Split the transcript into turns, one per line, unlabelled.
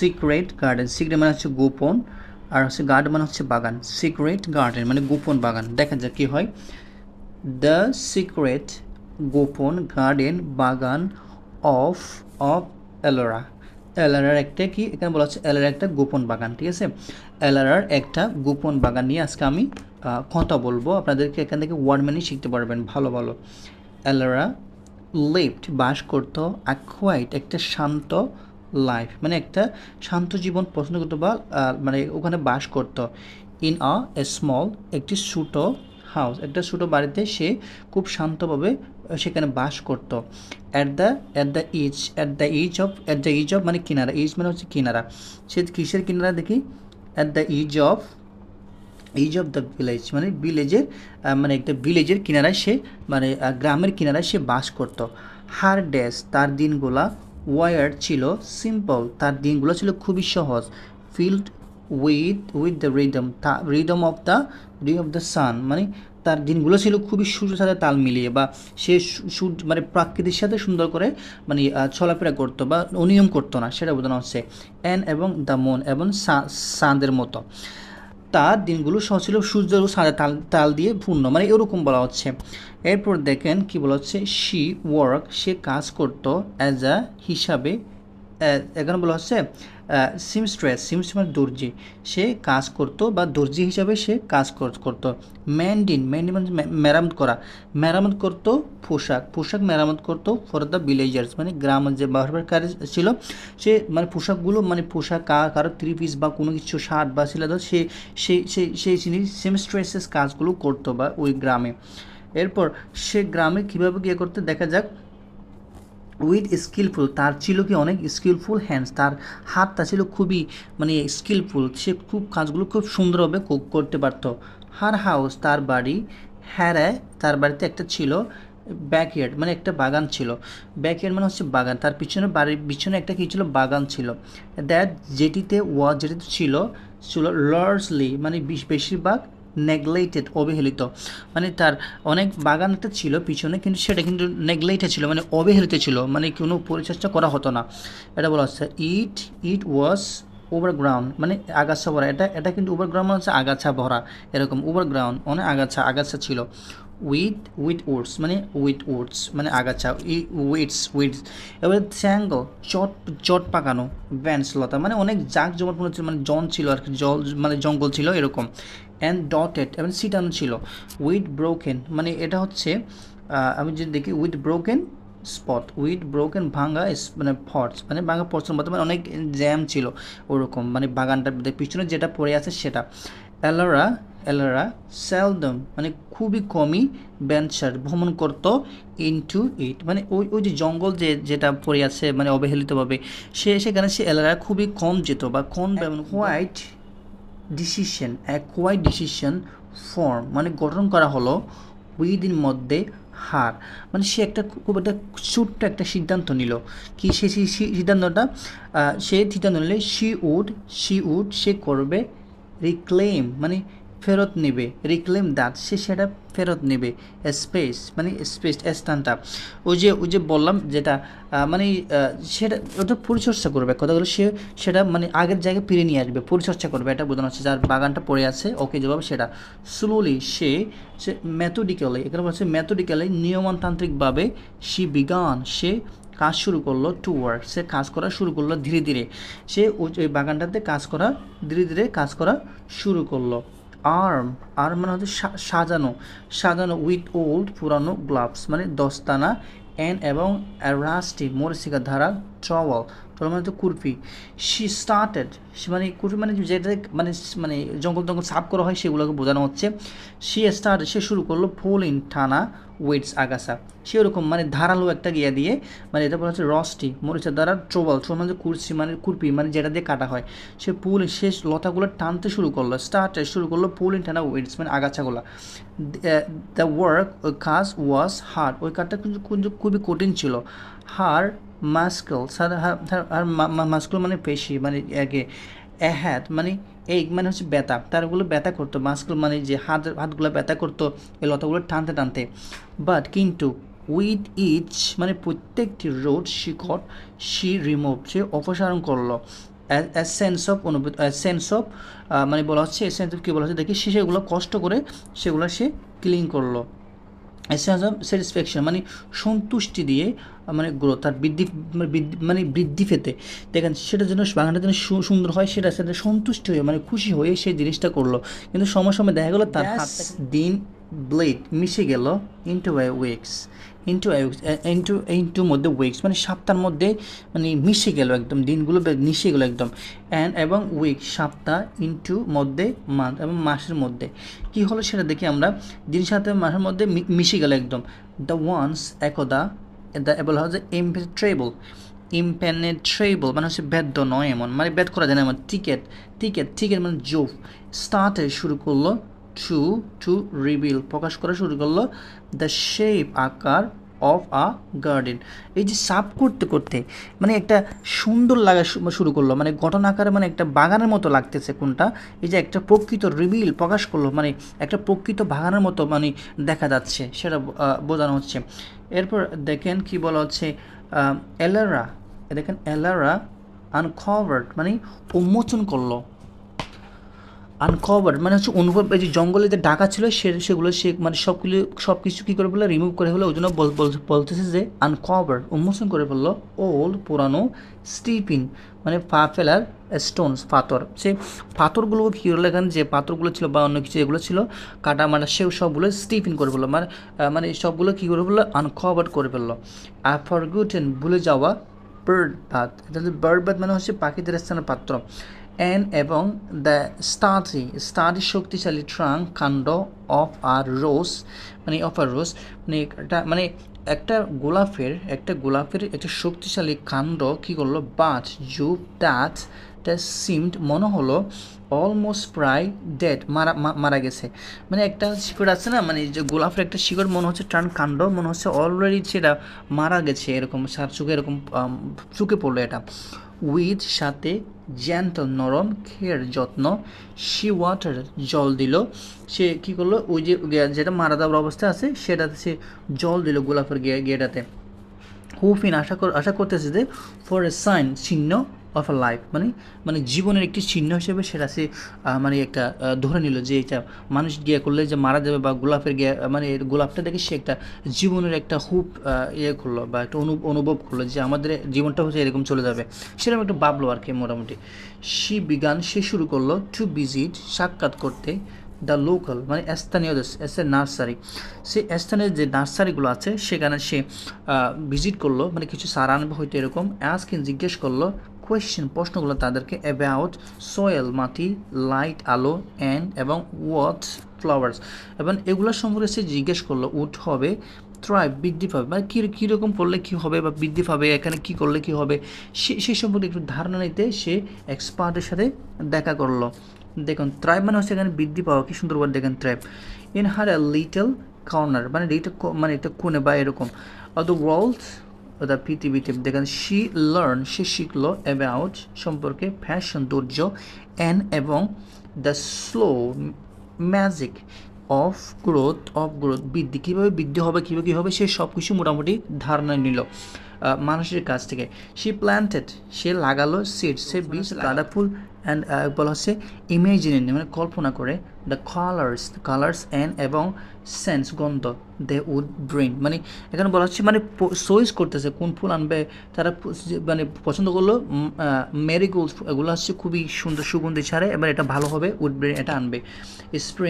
Secret garden secret মানে হচ্ছে গোপন, আর হচ্ছে গার্ডেন মানে হচ্ছে বাগান। সিক্রেট গার্ডেন মানে গোপন বাগান। দেখা যাক কী হয়। দ্য সিক্রেট গোপন গার্ডেন বাগান অফ অফ এলোরা এলারার একটা কি? এখানে বলা হচ্ছে এলারার একটা গোপন বাগান, ঠিক আছে? এলারার একটা গোপন বাগান নিয়ে আজকে আমি কথা বলব। আপনাদেরকে এখান থেকে ওয়ার্ড মিনিং শিখতে পারবেন ভালো ভালো। এলারা লিফট বাস করতো অ্যাকোয়াইট একটা শান্ত লাইফ মানে একটা শান্ত জীবন পছন্দ করতো বা মানে ওখানে বাস করতো। ইন আ স্মল একটি ছোটো হাউস একটা ছোটো বাড়িতে সে খুব শান্তভাবে সেখানে বাস করতো। At the at the edge at the edge of at the edge of মানে কিনারা ইজ মানে হচ্ছে কিনারা। সে কিসের কিনারা দেখি? At the edge of edge of the village মানে ভিলেজের মানে একটা ভিলেজের কিনারায় সে মানে গ্রামের কিনারায় সে বাস করতো। হার ডেস তার দিনগুলা ওয়ার্ড ছিল সিম্পল তার দিনগুলো ছিল খুবই সহজ filled with with the rhythm rhythm of the রি অফ দ্য সান মানে তার দিনগুলো ছিল খুবই সূর্যের সাথে তাল মিলিয়ে বা সে সূর্য মানে প্রাকৃতির সাথে সুন্দর করে মানে চলাফেরা করতো বা অনিয়ম করতো না, সেটা বোঝানো হচ্ছে অ্যান এবং দ্য মন এবং সাঁদের মতো। তার দিনগুলো সহজ ছিল সূর্য ও সাড়ে তাল তাল দিয়ে পূর্ণ মানে এরকম বলা হচ্ছে। এরপর দেখেন কি বলা হচ্ছে শি ওয়ার্ক সে কাজ করতো অ্যাজ আ হিসাবে এখানে বলা হচ্ছে সিমস্ট্রেস সিমস মানে দর্জি। সে কাজ করতো বা দর্জি হিসাবে সে কাজ কর- করতো। ম্যান্ডিন ম্যান্ডিন মানে মেরামত করা। মেরামত করতো পোশাক। পোশাক মেরামত করতো ফর দ্য ভিলেজার্স মানে গ্রামের যে বাসবার ছিল, সে মানে পোশাকগুলো মানে পোশাক কারও থ্রি পিস বা কোনো কিছু শার্ট বা সিলাদা সে সেই সেই সেই জিনিস সেমস্ট্রেসেস কাজগুলো করতো বা ওই গ্রামে। এরপর সে গ্রামে কীভাবে গিয়ে করতে দেখা যাক। উইথ স্কিলফুল তার ছিল কি অনেক স্কিলফুল হ্যান্ডস তার হাতটা ছিল খুবই মানে স্কিলফুল সে খুব কাজগুলো খুব সুন্দরভাবে করতে পারতো। হার হাউস তার বাড়ি হ্যারায় তার বাড়িতে একটা ছিল ব্যাকইয়ার্ড মানে একটা বাগান ছিল। ব্যাকইয়ার্ড মানে হচ্ছে বাগান, তার পিছনে বাড়ির, পিছনে একটা কী ছিল, বাগান ছিল। দ্যাট যেটিতে ওয়া যেটিতে ছিল ছিল লার্জলি মানে বেশ- বেশিরভাগ নেগলেটেড অবহেলিত। মানে তার অনেক বাগান একটা ছিল পিছনে, কিন্তু সেটা কিন্তু নেগলেটেড ছিল মানে অবহেলিত ছিল মানে কোনো পরিচর্যা করা হতো না। এটা বলা হচ্ছে ইট ইট ওয়াজ ওভারগ্রাউন্ড মানে আগাছা ভরা। এটা এটা কিন্তু ওভারগ্রাউন্ড মানে হচ্ছে আগাছা ভরা, এরকম ওভারগ্রাউন্ড অনেক আগাছা আগাছা ছিল। উইথ উইথ উডস মানে উইথ উডস মানে আগাছা উইটস উইটস এবারে স্যাঙ্গল চট চট পাকানো ভ্যান্স লতা মানে অনেক জাক জমটপূর্ণ ছিল মানে জন ছিল আর কি, জল মানে জঙ্গল ছিল এরকম। অ্যান্ড ডটেড এবং সিটানো ছিল। উইথ ব্রোকেন মানে এটা হচ্ছে আমি যদি দেখি with broken spot with broken ভাঙা মানে ফটস মানে ভাঙা মতো মানে অনেক জ্যাম ছিল ওরকম মানে বাগানটার মধ্যে পিছনে যেটা পড়ে আছে সেটা। এলোরা এলোরা সেলদম মানে খুবই কমই বেঞ্চার ভ্রমণ করতো ইনটু ইট মানে ওই ওই যে জঙ্গল যে যেটা পড়ে আছে মানে অবহেলিতভাবে সে সেখানে সে এলোরা খুবই কম যেত বা কম হোয়াইট ডিসিশন এক কোয়াইট ডিসিশন ফর্ম মানে গঠন করা হলো উইদিন মধ্যে হার মানে সে একটা খুব একটা ছোট্ট একটা সিদ্ধান্ত নিল। কি সি- সিদ্ধান্তটা? সে সিদ্ধান্ত নিলে শি উড শি উড সে করবে রিক্লেম মানে ফেরত নেবে রিক্লেম দ্যাট সে সেটা ফেরত নেবে স্পেস মানে স্পেস স্থানটা। ওই যে ওই যে বললাম যেটা মানে সেটা, ওটা পরিচর্যা করবে। কথাগুলো সে, সেটা মানে আগের জায়গায় ফিরে নিয়ে আসবে, পরিচর্যা করবে। এটা বোঝানো হচ্ছে, যার বাগানটা পড়ে আছে, ওকে যেভাবে সেটা। স্লোলি সে সে মেথোডিক্যালি এখানে বলছে মেথোডিক্যালি নিয়মতান্ত্রিকভাবে সে বিজ্ঞান সে কাজ শুরু করল টু ওয়ার্ক সে কাজ করা শুরু করল ধীরে ধীরে। সে ওই বাগানটাতে কাজ করা, ধীরে ধীরে কাজ করা শুরু করল। আর্ম আর্ম মানে হচ্ছে সাজানো সাজানো উইথ ওল্ড পুরানো গ্লাভস মানে দস্তানা অ্যান্ড এবং রাস্টি মরিচিকা ধারা ট্রাওয়াল ট্রাওয়াল মানে তো কুরপি শি স্টার্টেড মানে কুরপি মানে যেটা মানে মানে জঙ্গল জঙ্গল সাফ করা হয় সেগুলোকে বোঝানো হচ্ছে। সি স্টার্ট সে শুরু করল ফুল ইন টানা ওয়েটস আগাছা। সে ওরকম মানে ধারালো একটা গিয়া দিয়ে মানে এটা বলা হচ্ছে রস্টি, মরিচের দ্বারা ট্রোবাল ট্রোবাল মানে কুরসি মানে কুরপি মানে যেটা দিয়ে কাটা হয়। সে পুল শেষ লতাগুলো টানতে শুরু করল স্টার্টে শুরু করল পুল ইন টানা ওয়েটস মানে আগাছাগুলো। দ্য ওয়ার্ক ওই কাজ ওয়াজ হার্ড ওই কাজটা কিন্তু খুবই কঠিন ছিল। হার মাস্কল আর মাস্কল মানে পেশি মানে একে অ্যাহাত মানে এই মানে হচ্ছে ব্যথা, তারগুলো ব্যথা করতো, মাস্কল মানে যে হাত, হাতগুলো ব্যথা করতো, এই লতাগুলো টানতে টানতে। বাট কিন্তু উইথ ইচ মানে প্রত্যেকটি রোড শিকট সি রিমুভ সে অপসারণ করল। সেন্স অফ অনুভূতি সেন্স অফ মানে বলা হচ্ছে সেন্স অফ কী বলা হচ্ছে, দেখি, সে, সেগুলো কষ্ট করে, সেগুলো সে ক্লিন করল। সেন্স অফ স্যাটিসফ্যাকশন মানে সন্তুষ্টি দিয়ে মানে গ্রোথ তার বৃদ্ধি মানে বৃদ্ধি মানে বৃদ্ধি পেতে। দেখেন সেটার জন্য বাগানটা যেন সুন্দর হয় সেটা সেটা সন্তুষ্টি হয়ে মানে খুশি হয়ে সেই জিনিসটা করল। কিন্তু সময় সময় দেখা গেলো তার দিন ব্লেড মিশে গেল into weeks into into into মধ্যে উইক্স মানে সপ্তাহের মধ্যে মানে মিশে গেল একদম, দিনগুলো মিশে গেল একদম। অ্যান্ড এবং উইক সপ্তাহ ইন্টু মধ্যে মান্থ এবং মাসের মধ্যে। কি হলো সেটা দেখি আমরা, দিন সাথে মাসের মধ্যে মিশে গেল একদম। দ্য ওয়ান্স একদা দ্য এবল যে ইমপেট্রেবল ইমপেনেট্রেবল মানে হচ্ছে বেদ্য নয় এমন মানে বেদ করা যায় না এমন টিকেট টিকেট টিকেট মানে জোফ। স্টার্টে শুরু করল টু টু রিভিল প্রকাশ করা শুরু করল দ্য শেপ আকার অফ আ গার্ডেন এই যে সাপ করতে করতে মানে একটা সুন্দর লাগা শুরু করল মানে গঠন আকারে মানে একটা বাগানের মতো লাগতেছে কোনটা? এই যে একটা প্রকৃত রিভিল প্রকাশ করল মানে একটা প্রকৃত বাগানের মতো মানে দেখা যাচ্ছে, সেটা বোঝানো হচ্ছে। এরপর দেখেন কি বলা হচ্ছে এলারা দেখেন, এলারা আনকভার্ড মানে উন্মোচন করল। আনকভার্ড মানে হচ্ছে অনুভব যে জঙ্গলে যে ডাকা ছিল, সে, সেগুলো সে মানে সবগুলো সব কিছু কী করে ফেলল? রিমুভ করে ফেলল, ওই জন্য বল- বল- বলতেছে যে আনকভার উন্মোচন করে ফেলল ওল্ড পুরানো স্টিপিং মানে পা ফেলার স্টোনস পাথর। সে পাথরগুলো কী হলো এখানে, যে পাথরগুলো ছিল বা অন্য কিছু এগুলো ছিল, কাটা মাটা সেও সবগুলো স্টিপিং করে ফেলল। মানে মানে সবগুলো কী করে ফেলল? আনকভার্ড করে ফেলল। আর ফরগুটেন ভুলে যাওয়া বার্ড হচ্ছে বার্ড বাথ মানে হচ্ছে পাখিদের স্থানের পাত্র। অ্যান এবং দ্য স্টাডি স্টাডি শক্তিশালী ট্রাং কাণ্ড অফ আর রোজ মানে অফ আর রোজ মানে একটা মানে একটা গোলাপের একটা গোলাপের একটা শক্তিশালী কাণ্ড কী করল? বাট জুপ দ্যাট দ্য সিমড মনে হলো অলমোস্ট প্রায় ডেড মারা মারা গেছে। মানে একটা শিকড় আছে না মানে যে গোলাপের একটা শিকড়, মনে হচ্ছে টান কাণ্ড, মনে হচ্ছে অলরেডি সেটা মারা গেছে, এরকম সার চুকে এরকম চুকে পড়ল এটা। উইথ সাথে জ্যান্ত, নরম খেয়ের যত্ন, সি ওয়াটার জল দিল। সে কী করল, ওই যে যেটা মারা যাওয়ার অবস্থা আছে, সেটাতে সে জল দিল গোলাপের গেটাতে। হুফিন আশা আশা করতেছে যে ফর এ সাইন চিহ্ন অফ আ লাইফ মানে মানে জীবনের একটি চিহ্ন হিসেবে সেটা সে মানে একটা ধরে নিল যে এটা মানুষ গিয়ে করলে যে মারা যাবে বা গোলাপের গিয়ে মানে গোলাপটা দেখে সে একটা জীবনের একটা হুপ ইয়ে করল বা একটা অনু, অনুভব করল যে আমাদের জীবনটা হচ্ছে এরকম চলে যাবে। সেরকম একটা ভাবলো আর কি মোটামুটি। সে বিজ্ঞান সে শুরু করল টু ভিজিট সাক্ষাৎ করতে দ্য লোকাল মানে স্থানীয়, এস নার্সারি। সে স্থানীয় যে নার্সারিগুলো আছে, সেখানে সে ভিজিট করল মানে কিছু সার আনবে হয়তো এরকম। অ্যাসকিন জিজ্ঞেস করল কোয়েশ্চেন প্রশ্নগুলো তাদেরকে অ্যাবাউট সোয়েল মাটি লাইট আলো অ্যান্ড এবং ওয়াট ফ্লাওয়ার্স এবং এগুলো সম্পর্কে সে জিজ্ঞেস করল উড হবে ট্রাইব বৃদ্ধি পাবে মানে কী কীরকম করলে কী হবে বা বৃদ্ধি পাবে, এখানে কী করলে কী হবে, সে সেই সম্পর্কে একটু ধারণা নিতে সে এক্সপার্টের সাথে দেখা করল। দেখুন ট্রাইব মানে হচ্ছে এখানে বৃদ্ধি পাওয়া, কি সুন্দর করে দেখেন thrive in her a little corner মানে এটা মানে এটা কোণে বা এরকম। অফ দ্য ওয়ার্ল্ড দ্য পৃথিবীতে দেখেন শি লার্ন সে শিখলো অ্যাবাউট সম্পর্কে ফ্যাশন সৌন্দর্য অ্যান্ড এবং the slow magic of growth of growth বৃদ্ধি কীভাবে বৃদ্ধি হবে কীভাবে কী হবে সে সব কিছু মোটামুটি ধারণা নিল মানুষের কাছ থেকে। সে প্ল্যান্টেড সে লাগালো সিড সে বীজ কালারফুল অ্যান্ড বলা হচ্ছে ইমেজিন মানে কল্পনা করে দ্য কালার্স কালার্স অ্যান্ড এবং সেন্স গন্ধ দে উড ব্রেন মানে এখানে বলা হচ্ছে মানে চয়েস করতেছে কোন ফুল আনবে, তারা মানে পছন্দ করল মেরিগোল্ড এগুলো হচ্ছে খুবই সুন্দর সুগন্ধি ছাড়ে, এবার এটা ভালো হবে উড ব্রেন এটা আনবে। স্প্রিং